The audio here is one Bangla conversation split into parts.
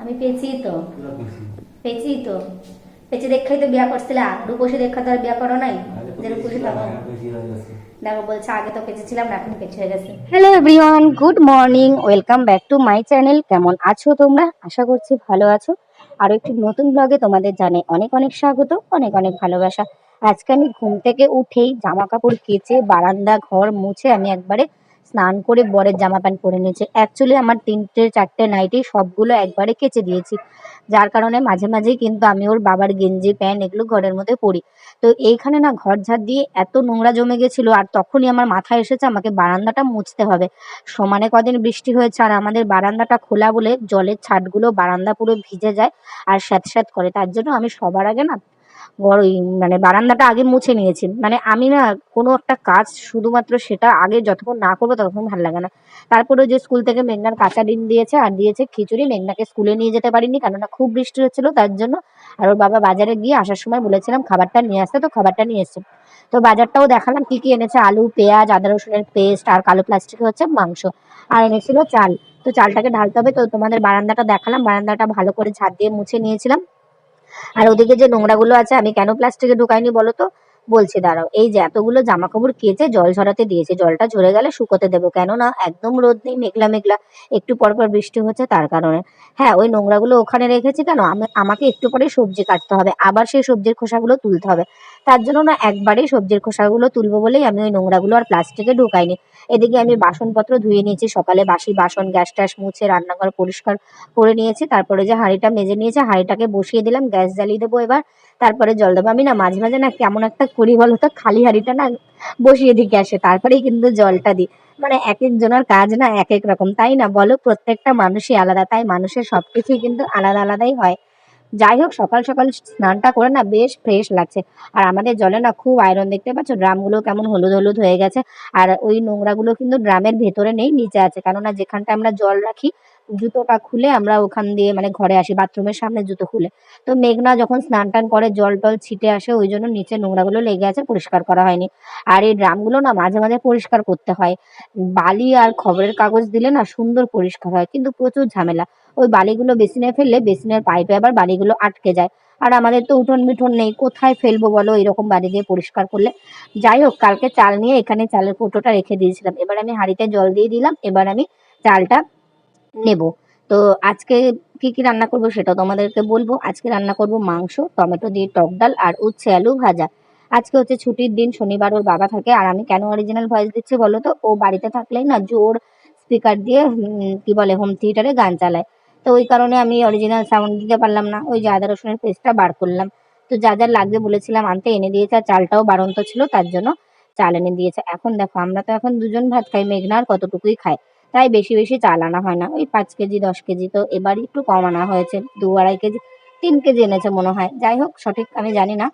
আমি পেয়েছি তো পেয়েছি তো পেয়েছি দেখাই তো বিয়া করছিলা রূপসী দেখা তো আর বিয়া করো নাই? যে রূপসী। দেখো। বলছে আগে তো পেঁচে ছিলাম না এখন পেঁচে হয়ে গেছে। Hello everyone good morning welcome back to my channel কেমন আছো তোমরা? আশা করছি ভালো আছো। আর একটি নতুন ব্লগে তোমাদের জানে অনেক অনেক স্বাগত অনেক অনেক ভালোবাসা। আজকে আমি ঘুম থেকে উঠেই জামা কাপড় কেচে বারান্দা ঘর মুছে আমি একবারে স্নান করে বরের জামা প্যান্ট পরে নিয়েছে। অ্যাকচুয়ালি আমার তিনটে, চারটে নাইটি সবগুলো একবারে কেচে দিয়েছি। যার কারণে মাঝে মাঝেই কিন্তু আমি ওর বাবার গেঞ্জি, প্যান্ট এগুলো ঘরের মধ্যে পরি। তো এইখানে না ঘর ঝাড় দিয়ে এত নোংরা জমে গেছিল আর তখনই আমার মাথায় এসেছে আমাকে বারান্দাটা মুছতে হবে। সমানে কদিন বৃষ্টি হয়েছে আর আমাদের বারান্দাটা খোলা বলে জলের ছাটগুলো বারান্দা পুরো ভিজে যায় আর স্যাঁত স্যাঁত করে। তার জন্য আমি সবার আগে না ওই মানে বারান্দাটা আগে মুছে নিয়েছি। মানে আমি না কোনো একটা কাজ শুধুমাত্র সেটা আগে যতক্ষণ না করব ততক্ষণ ভালো লাগে না। তারপরে যে স্কুল থেকে মেঘনার কাঁচা ডিম দিয়েছে আর দিয়েছে খিচুড়ি, মেঘনাকে স্কুলে নিয়ে যেতে পারিনি কেননা খুব বৃষ্টি হচ্ছিল তার জন্য। আর ওর বাবা বাজারে গিয়ে আসার সময় বলেছিলাম, খাবারটা নিয়ে আসতে। তো খাবারটা নিয়ে এসছে। তো বাজারটাও দেখালাম কি কি এনেছে, আলু, পেঁয়াজ, আদা, রসুনের পেস্ট আর কালো প্লাস্টিকে হচ্ছে মাংস আর এনেছিল চাল। তো চালটাকে ঢালতে হবে। তো তোমাদের বারান্দাটা দেখালাম। বারান্দাটা ভালো করে ঝাড় দিয়ে মুছে নিয়েছিলাম। আর ওদিকে যে নোংরা গুলো আছে আমি কেন প্লাস্টিকে ঢুকাইনি বলো তো? বলছি, দাঁড়াও। এই যে এতগুলো জামা কাপড় কেচে জল ঝরাতে দিয়েছে, জলটা ঝরে গেলে শুকোতে দেবো। কেননা একদম রোদ নেই, মেঘলা মেঘলা। একটু পর পর বৃষ্টি হচ্ছে তার কারণে। হ্যাঁ ওই নোংরাগুলো ওখানে রেখেছি কেন? আমি- আমাকে একটু পরে সবজি কাটতে হবে। আবার সেই সবজির খোসাগুলো তুলতে হবে। তার জন্য না একবারেই সবজির খোসাগুলো তুলবো বলেই আমি ওই নোংরাগুলো আর প্লাস্টিকে ঢুকাইনি। এদিকে আমি বাসনপত্র ধুয়ে নিয়েছি। সকালে বাসি বাসন, গ্যাস ট্যাস মুছে রান্নাঘর পরিষ্কার করে নিয়েছি। তারপরে যে হাঁড়িটা মেজে নিয়েছে, হাঁড়িটাকে বসিয়ে দিলাম। গ্যাস জ্বালিয়ে দেবো এবার। তারপরে জল দেবো। আমি না মাঝে মাঝে না কেমন একটা করি বলো তো? খালি হাঁড়িটা না বসিয়ে দিই গ্যাসে তারপরেই কিন্তু জলটা দিই। মানে এক একজনের কাজ না এক এক রকম, তাই না বলো? প্রত্যেকটা মানুষই আলাদা, তাই মানুষের সবকিছুই কিন্তু আলাদা আলাদাই হয়। যাই হোক, সকাল সকাল স্নানটা করে না বেশ ফ্রেশ লাগছে। আর আমাদের জলে না খুব আয়রন দেখতে পাচ্ছ? ড্রামগুলো কেমন হলুদ হলুদ হয়ে গেছে। আর ওই নোংরাগুলো কিন্তু ড্রামের ভেতরে নেই, নিচে আছে। কেননা যেখানটা আমরা জল রাখি জুতোটা খুলে আমরা ওখান দিয়ে মানে ঘরে আসি, বাথরুমের সামনে জুতো খুলে। তো মেঘনা যখন স্নান টান করে, জল টল ছিটে আসে, ওই জন্য নিচে নোংরাগুলো লেগে আছে, পরিষ্কার করা হয়নি। আর এই ড্রামগুলো না মাঝে মাঝে পরিষ্কার করতে হয়। বালি আর খবরের কাগজ দিলে না সুন্দর পরিষ্কার হয়, কিন্তু প্রচুর ঝামেলা। ওই বালিগুলো বেসিনে ফেললে, বেসিনের পাইপে আবার বালিগুলো আটকে যায়। আর আমাদের তো উঠোন মিঠোন নেই, কোথায় ফেলব বলো এরকম বালি দিয়ে পরিষ্কার করলে? যাই হোক, কালকে চাল নিয়ে এখানে চালের কৌটোটা রেখে দিয়েছিলাম। এবার আমি হাঁড়িতে জল দিয়ে দিলাম, এবার আমি চালটা নেব। তো আজকে কি কি রান্না করব সেটা তোমাদেরকে বলব। আজকে রান্না করব মাংস, টমেটো দিয়ে টক ডাল আর উচ্ছে আলু ভাজা। আজকে হচ্ছে ছুটির দিন, শনিবার ওর বাবা থাকে আর আমি কেন অরিজিনাল ভয়েস দিচ্ছি বলো তো? ও বাড়িতে থাকলেই না জোর স্পিকার দিয়ে কি বলে হোম থিয়েটারে গান চালায়। তো ওই কারণে আমি অরিজিনাল সাউন্ড দিতে পারলাম না। ওই যে আদা রসুনের পেস্টটা বার করলাম। তো যা যা লাগবে বলেছিলাম, আনতে এনে দিয়েছে আর চালটাও বাড়ন্ত ছিল, তার জন্য চাল এনে দিয়েছে। এখন দেখো, আমরা তো এখন দুজন ভাত খাই, মেঘনা আর কতটুকুই খায়। তাই বেশি বেশি চাল আনা হয় না। ওই পাঁচ কেজি, দশ কেজি তো এবার একটু কম আনা হয়েছে। দু আড়াই কেজি, তিন কেজি এনেছে মনে হয়। যাই হোক, সঠিক আমি জানি না।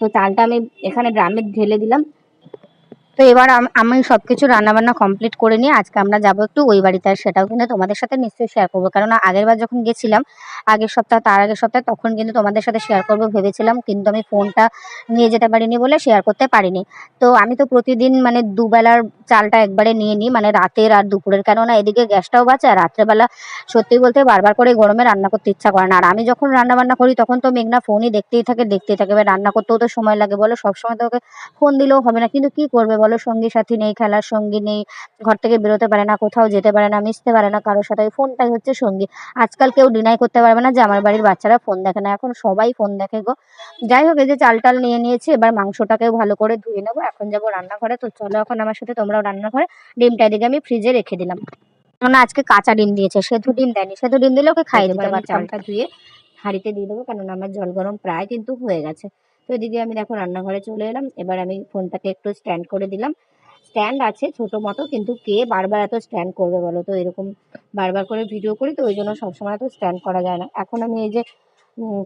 তো চালটা আমি এখানে ড্রামে ঢেলে দিলাম। তো এবার আমি সব কিছু রান্নাবান্না কমপ্লিট করে নিয়ে আজকে আমরা যাব একটু ওই বাড়িতে, আর সেটাও কিন্তু তোমাদের সাথে নিশ্চয়ই শেয়ার করব। কারণ আগের বার যখন গেছিলাম, আগের সপ্তাহ, তার আগের সপ্তাহে, তখন কিন্তু তোমাদের সাথে শেয়ার করব ভেবেছিলাম, কিন্তু আমি ফোনটা নিয়ে যেতে পারিনি বলে শেয়ার করতে পারিনি। তো আমি তো প্রতিদিন মানে দুবেলার চালটা একবারে নিয়ে নিই মানে রাতের আর দুপুরের। কেননা এদিকে গ্যাসটাও বাঁচে আর রাত্রেবেলা সত্যি বলতে বারবার করে গরমে রান্না করতে ইচ্ছা করে না। আর আমি যখন রান্না বান্না করি, তখন তো মেঘনা ফোনই দেখতেই থাকে দেখতেই থাকে। এবার রান্না করতেও তো সময় লাগে বলো, সবসময় তো ওকে ফোন দিলেও হবে না। কিন্তু কি করবে বলো সঙ্গী সাথী নেই খেলার সঙ্গী নেই ঘর থেকে বেরোতে পারে না কোথাও যেতে পারে না মিশতে পারে না কারোর সাথে। ফোনটাই হচ্ছে সঙ্গী। আজকাল কেউ ডিনাই করতে পারবে না যে আমার বাড়ির বাচ্চারা ফোন দেখে না। এখন সবাই ফোন দেখে গো। যাই হোক এই যে চাল টাল নিয়ে নিয়েছি এবার মাংসটাকেও ভালো করে ধুয়ে নেব। এখন যাব রান্নাঘরে। তো চলো এখন আমার সাথে তোমরাও রান্নাঘরে। ডিমটা এদিকে আমি ফ্রিজে রেখে দিলাম। না আজকে কাঁচা ডিম দিয়েছে সেদ্ধ ডিম দেয়নি। সেদ্ধ ডিম দিলে ওকে খাইয়ে দিতে পারতাম। চালটা ধুয়ে হাঁড়িতে দিয়ে দেবো কেননা আমার জল গরম প্রায় কিন্তু হয়ে গেছে। তো এদিকে আমি দেখো রান্নাঘরে চলে এলাম। এবার আমি ফোনটাকে একটু স্ট্যান্ড করে দিলাম। স্ট্যান্ড আছে ছোট মতো, কিন্তু কে বারবার এত স্ট্যান্ড করবে বলো তো? এরকম বারবার করে ভিডিও করি তো, ওই জন্য সবসময় তো স্ট্যান্ড করা যায় না। এখন আমি এই যে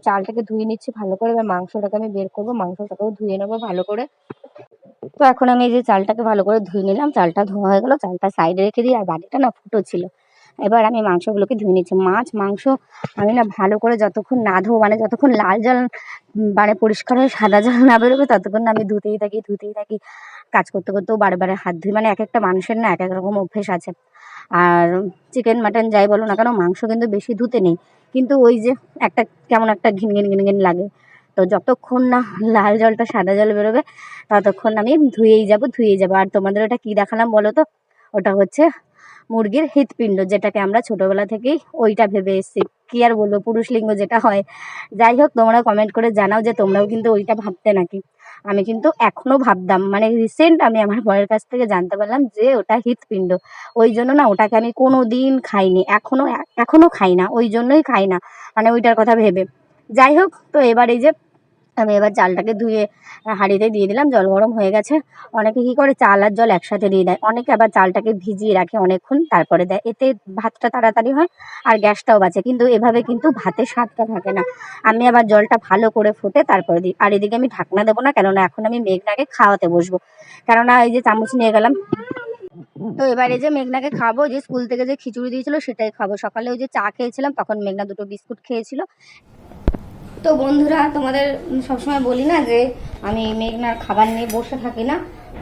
চালটাকে ধুয়ে নিচ্ছি ভালো করে, এবার মাংসটাকে আমি বের করব, মাংসটাকেও ধুয়ে নেব ভালো করে। তো এখন আমি এই যে চালটাকে ভালো করে ধুয়ে নিলাম। চালটা ধোয়া হয়ে গেলো, চালটা সাইডে রেখে দিই, আর বাটিটা না ফুটো ছিল। এবার আমি মাংসগুলোকে ধুয়ে নিচ্ছি। মাছ, মাংস আমি না ভালো করে যতক্ষণ না ধোবো মানে যতক্ষণ লাল জল মানে পরিষ্কার হয়ে সাদা জল না বেরোবে, ততক্ষণ আমি ধুতেই থাকি ধুতেই থাকি কাজ করতে করতেও বারে বারে হাত ধুই। মানে এক একটা মানুষের না এক এক রকম অভ্যেস আছে। আর চিকেন, মাটন যাই বলো না কেন, মাংস কিন্তু বেশি ধুতে নেই। কিন্তু ওই যে একটা কেমন একটা ঘিন ঘিন ঘিন ঘিন লাগে। তো যতক্ষণ না লাল জলটা, সাদা জল বেরোবে, ততক্ষণ আমি ধুয়েই যাব ধুয়েই যাব। আর তোমাদের ওটা কী দেখালাম বলো তো? ওটা হচ্ছে মুরগির হৃৎপিণ্ড, যেটাকে আমরা ছোটোবেলা থেকেই ওইটা ভেবে এসেছি। কী আর বলব, পুরুষ লিঙ্গ যেটা হয়। যাই হোক, তোমরা কমেন্ট করে জানাও যে তোমরাও কিন্তু ওইটা ভাবতে নাকি। আমি কিন্তু এখনও ভাবতাম মানে রিসেন্ট আমি আমার বরের কাছ থেকে জানতে পারলাম যে ওটা হৃৎপিণ্ড। ওই জন্য না, ওটাকে আমি কোনো দিন খাইনি এখনও এখনও খাই না, ওই জন্যই খাই না মানে ওইটার কথা ভেবে। যাই হোক, তো এবার এই যে আমি এবার চালটাকে ধুয়ে হাঁড়িতে দিয়ে দিলাম। জল গরম হয়ে গেছে। অনেকে কী করে চাল আর জল একসাথে দিয়ে দেয়। অনেকে আবার চালটাকে ভিজিয়ে রাখে অনেকক্ষণ, তারপরে দেয়। এতে ভাতটা তাড়াতাড়ি হয় আর গ্যাসটাও বাঁচে। কিন্তু এভাবে কিন্তু ভাতের স্বাদটা থাকে না। আমি আবার জলটা ভালো করে ফুটে তারপরে দিই। আর এদিকে আমি ঢাকনা দেবো না, কেননা এখন আমি মেঘনাকে খাওয়াতে বসবো। কেননা এই যে চামচ নিয়ে গেলাম। তো এবারে যে মেঘনাকে খাব যে স্কুল থেকে যে খিচুড়ি দিয়েছিল সেটাই খাব। সকালে ওই যে চা খেয়েছিলাম, তখন মেঘনা দুটো বিস্কুট খেয়েছিল। তো বন্ধুরা, তোমাদের সবসময় বলি না যে, আমি মেঘনার খাবার নিয়ে বসে থাকি না।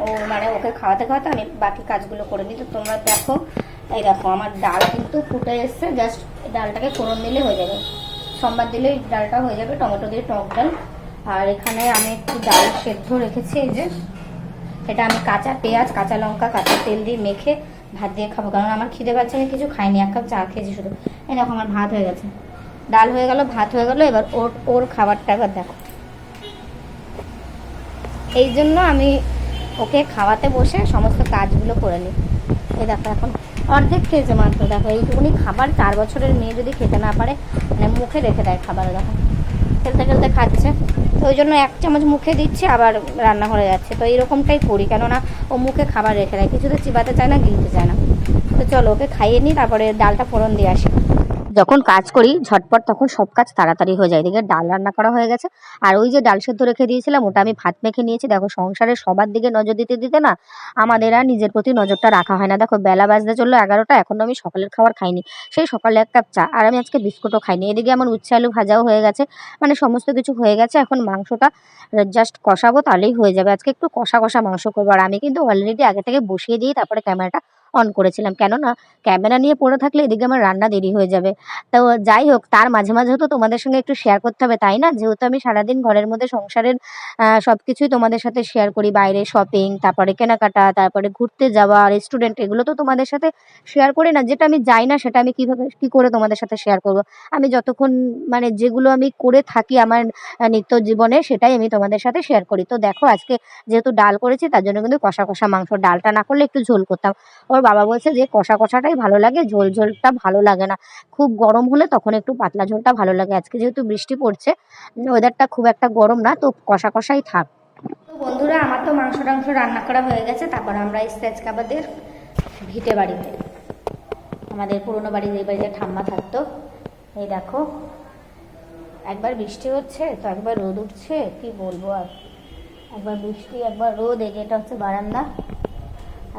ও মানে ওকে খাওয়াতে খাওয়াতে আমি বাকি কাজগুলো করে নিই। তো তোমরা দেখো, এই দেখো, আমার ডাল কিন্তু ফুটে এসছে জাস্ট ডালটাকে ফোড়ন দিলে হয়ে যাবে। সোমবার দিলেই ডালটা হয়ে যাবে, টমেটো দিয়ে টক ডাল। আর এখানে আমি একটু ডাল সেদ্ধ রেখেছি, এই যে। এটা আমি কাঁচা পেঁয়াজ, কাঁচা লঙ্কা, কাঁচা তেল দিয়ে মেখে ভাত দিয়ে খাব। কারণ আমার খিদে পাচ্ছে, আমি কিছু খাইনি, এক কাপ চা খেয়েছি শুধু। এই দেখো, আমার ভাত হয়ে গেছে। ডাল হয়ে গেল, ভাত হয়ে গেল, এবার ওর ওর খাবারটা এবার দেখো। এই জন্য আমি ওকে খাওয়াতে বসে সমস্ত কাজগুলো করে নিই। এই দেখো এখন অর্ধেক খেয়েছে মাত্র, দেখো এইটুকুনি খাবার, চার বছরের মেয়ে যদি খেতে না পারে মানে মুখে রেখে দেয় খাবার দেখো। খেলতে খেলতে খাচ্ছে, তো ওই জন্য এক চামচ মুখে দিচ্ছে, আবার রান্না রান্নাঘরে যাচ্ছে। তো এইরকমটাই করি, কেননা ও মুখে খাবার রেখে দেয় কিছু তো চিবাতে চায় না, গিলতে চায় না। তো চলো ওকে খাইয়ে নিই, তারপরে ডালটা ফোড়ন দিয়ে আসি। যখন কাজ করি, ঝটপট তখন সব কাজ তাড়াতাড়ি হয়ে যায়। এদিকে ডাল রান্না করা হয়ে গেছে। আর ওই যে ডাল সেদ্ধ রেখে দিয়েছিলাম, ওটা আমি ভাত মেখে নিয়েছি। দেখো সংসারের সবার দিকে নজর দিতে দিতে না, আমাদের আর নিজের প্রতি নজরটা রাখা হয় না। দেখো, বেলা বাজতে চলল এগারোটা, এখনও আমি সকালের খাবার খাইনি। সেই সকালে এক কাপ চা, আর আমি আজকে বিস্কুটও খাইনি। এদিকে আমার উচ্ছে আলু ভাজাও হয়ে গেছে। মানে সমস্ত কিছু হয়ে গেছে। এখন মাংসটা জাস্ট কষাবো, তাহলেই হয়ে যাবে। আজকে একটু কষা কষা মাংস করব। আর আমি কিন্তু অলরেডি আগে থেকে বসিয়ে দিয়ে তারপরে ক্যামেরাটা অন করেছিলাম। কেননা ক্যামেরা নিয়ে পড়ে থাকলে এদিকে আমার রান্না দেরি হয়ে যাবে। তো যাই হোক, তার মাঝে মাঝেও তো তোমাদের সঙ্গে একটু শেয়ার করতে হবে, তাই না? যেহেতু আমি সারাদিন ঘরের মধ্যে সংসারের সব কিছুই তোমাদের সাথে শেয়ার করি, বাইরে শপিং তারপরে কেনাকাটা, তারপরে ঘুরতে যাওয়া রেস্টুরেন্ট এগুলো তো তোমাদের সাথে শেয়ার করি না। যেটা আমি যাই না, সেটা আমি কীভাবে, কী করে তোমাদের সাথে শেয়ার করব? আমি যতক্ষণ মানে যেগুলো আমি করে থাকি আমার নিত্য জীবনে, সেটাই আমি তোমাদের সাথে শেয়ার করি। তো দেখো, আজকে যেহেতু ডাল করেছি, তার জন্য কিন্তু কষা কষা মাংস, ডালটা না করলে একটু ঝোল করতাম। ওর বাবা বলছে যে কষা কষাটাই ভালো লাগে, ঝোল ঝোলটা ভালো লাগে না। খুব গরম হলে তখন একটু পাতলা ঝোলটা ভালো লাগে। আজকে যেহেতু বৃষ্টি পড়ছে ওয়েদারটা খুব একটা গরম না, তো কষা কষাই থাক। তো বন্ধুরা, আমার তো মাংস টাংস রান্না করা হয়ে গেছে, তারপর আমরা এসছি আজকে আমাদের ভিটে বাড়িতে আমাদের পুরোনো বাড়ি যে বাড়িতে ঠাম্মা থাকতো। এই দেখো, একবার বৃষ্টি হচ্ছে, তো একবার রোদ উঠছে, কি বলব আর। একবার বৃষ্টি, একবার রোদ, এই যে এটা হচ্ছে বারান্দা।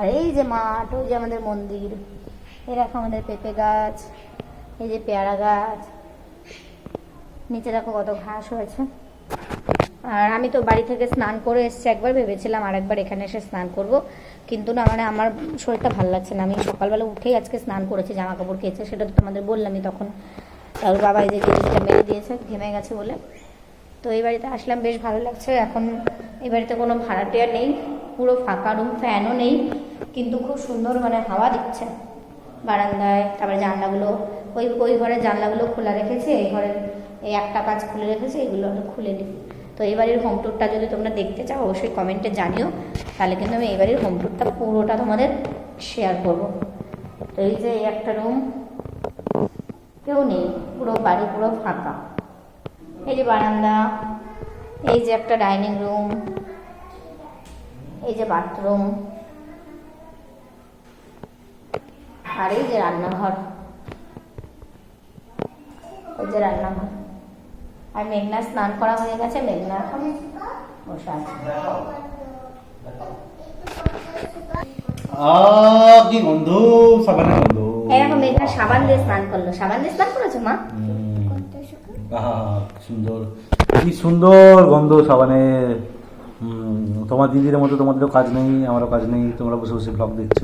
আর এই যে মাঠ, ওই যে আমাদের মন্দির দেখো আমাদের পেঁপে গাছ, এই যে পেয়ারা গাছ। নিচে দেখো কত ঘাস হয়েছে। আর আমি তো বাড়ি থেকে স্নান করে এসেছি, একবার ভেবেছিলাম আর একবার এখানে এসে স্নান করব। কিন্তু না মানে আমার শরীরটা ভালো লাগছে না। আমি সকালবেলা উঠেই আজকে স্নান করেছি জামা কাপড় কেচে, সেটা তো তোমাদের বললামই তখন। তার বাবা এই যে জিনিসটা মেরে দিয়েছে, ঘেমে গেছে বলে। তো এই বাড়িতে আসলাম, বেশ ভালো লাগছে। এখন এই বাড়িতে কোনো ভাড়াটিয়া নেই। পুরো ফাঁকা রুম ফ্যানও নেই, কিন্তু খুব সুন্দর মানে হাওয়া দিচ্ছে। বারান্দায়, তারপরে জানলাগুলো, ওই ওই ঘরের জানলাগুলো খোলা রেখেছে, এই ঘরের এই একটা কাজ খুলে রেখেছে, এগুলো আমি খুলে নিই। তো এই বাড়ির হোম ট্যুরটা যদি তোমরা দেখতে চাও, অবশ্যই কমেন্টে জানিও, তাহলে কিন্তু আমি এই বাড়ির হোম ট্যুরটা পুরোটা তোমাদের শেয়ার করব। তো এই যে এই একটা রুম কেউ নেই, পুরো বাড়ি পুরো ফাঁকা। এই যে বারান্দা, এই যে একটা ডাইনিং রুম এই যে বাথরুম। আর এই যে রান্নাঘর। এই যে রান্নাঘর। আর মেঘনা স্নান করা হয়ে গেছে মেঘনা এখন বসে আছে। কি গন্ধ সাবানের গন্ধ। এরকম মেঘনা সাবান দিয়ে স্নান করল। সাবান দিয়ে স্নান করেছ মা? কি সুন্দর কি সুন্দর গন্ধ সাবানের। তোমার দিদির মতো তোমাদেরও কাজ নেই আমারও কাজ নেই তোমরা বসে বসে ব্লগ দেখছ।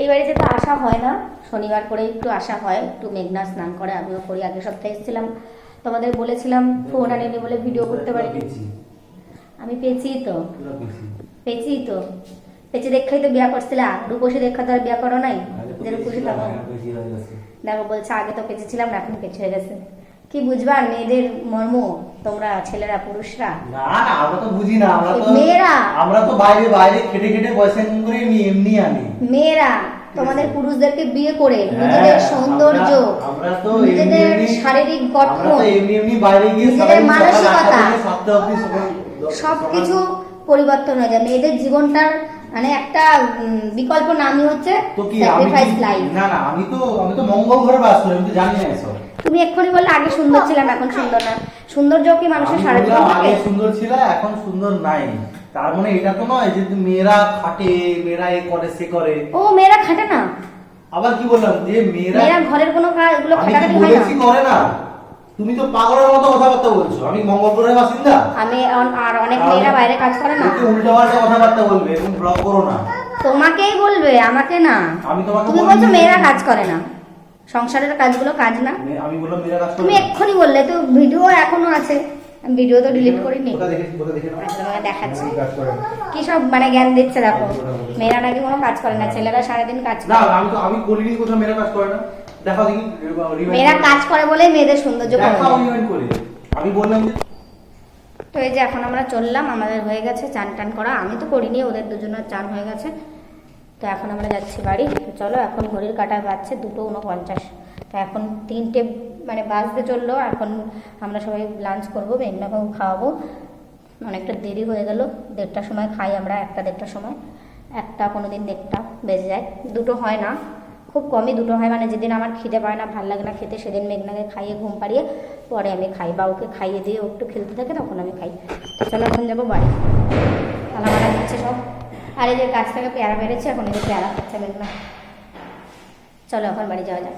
এই বাড়িতে তো আসা হয় না শনিবার করে একটু আসা হয় একটু মেঘনা স্নান করে আমিও করি আগের সপ্তাহে এসেছিলাম। তোমাদের বলেছিলাম ফোন আনেনি বলে ভিডিও করতে পারি। আমি পেয়েছি তো। পেয়েছি। তো। পেয়েছি দেখাই তো বিয়া করছিলা রূপসী দেখা তো আর বিয়া করো নাই? যে রূপসী থাকো দেখো বলছে আগে তো পেঁচেছিলাম না এখন পেঁচে হয়ে গেছে কি বুঝবা মেয়েদের মর্ম তোমরা ছেলেরা পুরুষরা না না আমরা তো বুঝি না আমরা তো মেয়েরা। আমরা তো বাইরে বাইরে খেটে খেটে পয়সা করে এমনি এমনি আনি মেয়েরা তোমাদের পুরুষদেরকে বিয়ে করে নিজেদের হ্যাঁ, সৌন্দর্য আমরা তো নিজেদের শারীরিক গঠন নিজেদের মানসিকতা। সবকিছু পরিবর্তন হয়ে যায় মেয়েদের জীবনটার মানে একটা বিকল্প নামই হচ্ছে স্যাক্রিফাইস লাইফ না না আমি তো আমি তো মঙ্গল ঘরে বাস করি আমি তো জানি না এসব। তুমি এক্ষুনি বললে আগে সুন্দর ছিলাম এখন সুন্দর না। সৌন্দর্য কি মানুষের সারা জীবন থাকে? আগে সুন্দর ছিল এখন সুন্দর নাই। তার মানে এটা তো নয় যে মেয়েরা খাটে মেয়েরা এ করে সে করে। ও মেয়েরা খাটে না? আবার কি বললাম যে মেয়েরা মেয়েরা ঘরের কোনো কাজ এগুলো খাটাখাটি হয় না? করে না। তুমি তো পাগলের মতো কথাবার্তা বলছো। আমি মঙ্গলপুরের বাসিন্দা। আমি আর অনেক মেয়েরা বাইরে কাজ করে না। তুমি উল্টো পাল্টা কথাবার্তা বলবে এবং ব্লগ করো না। তোমাকেই বলবে আমাকে না। আমি তোমাকে তুমি বলছো মেয়েরা কাজ করে না। সংসারের কাজগুলো কাজ না। আমি বললাম মেয়েরা কাজ করে তুমি এক্ষুনি বললে তো ভিডিও এখনও আছে। আমি ভিডিও তো ডিলিট করিনি? আচ্ছা, তোমাকে দেখাচ্ছি। কি সব মানে জ্ঞান দিচ্ছে দেখো। মেয়েরা নাকি কোনো কাজ করে না ছেলেরা সারাদিন কাজ করে। না আমি তো আমি বলিনি কোথাও মেয়েরা কাজ করে না। দেখাও দেখি মেয়েরা কাজ করে বলেই মেয়েদের সৌন্দর্য দেখাও রিমাইন্ড করে। আমি বললাম যে তো এই যে এখন আমরা চললাম আমাদের হয়ে গেছে চান টান করা। আমি তো করিনি ওদের দুজনের চান হয়ে গেছে। তো এখন আমরা যাচ্ছি বাড়ি। চলো এখন ঘড়ির কাটায় বাজছে দুটো উনপঞ্চাশ তো এখন তিনটে মানে বাজতে চলল। এখন আমরা সবাই লাঞ্চ করব মেঘনাকেও খাওয়াবো। অনেকটা দেরি হয়ে গেল। দেড়টার সময় খাই আমরা একটা দেড়টার সময়। একটা কোনো দিন দেড়টা বেজে যায়। দুটো হয় না। খুব কমই দুটো হয়। মানে যেদিন আমার খিদে পায় না, ভালো লাগে না খেতে, সেদিন মেঘনাকে খাইয়ে ঘুম পাড়িয়ে পরে আমি খাই বা ওকে খাইয়ে দিয়ে ও একটু খেলতে থাকে, তখন আমি খাই। তো চলো এখন যাব বাড়ি। তালা মারা দিচ্ছে সব। আর এই যে গাছ থেকে পেয়ারা বেড়েছে, এখন এই যে পেয়ারা খাচ্ছে মেঘনা। চলো এখন বাড়ি যাওয়া যাক।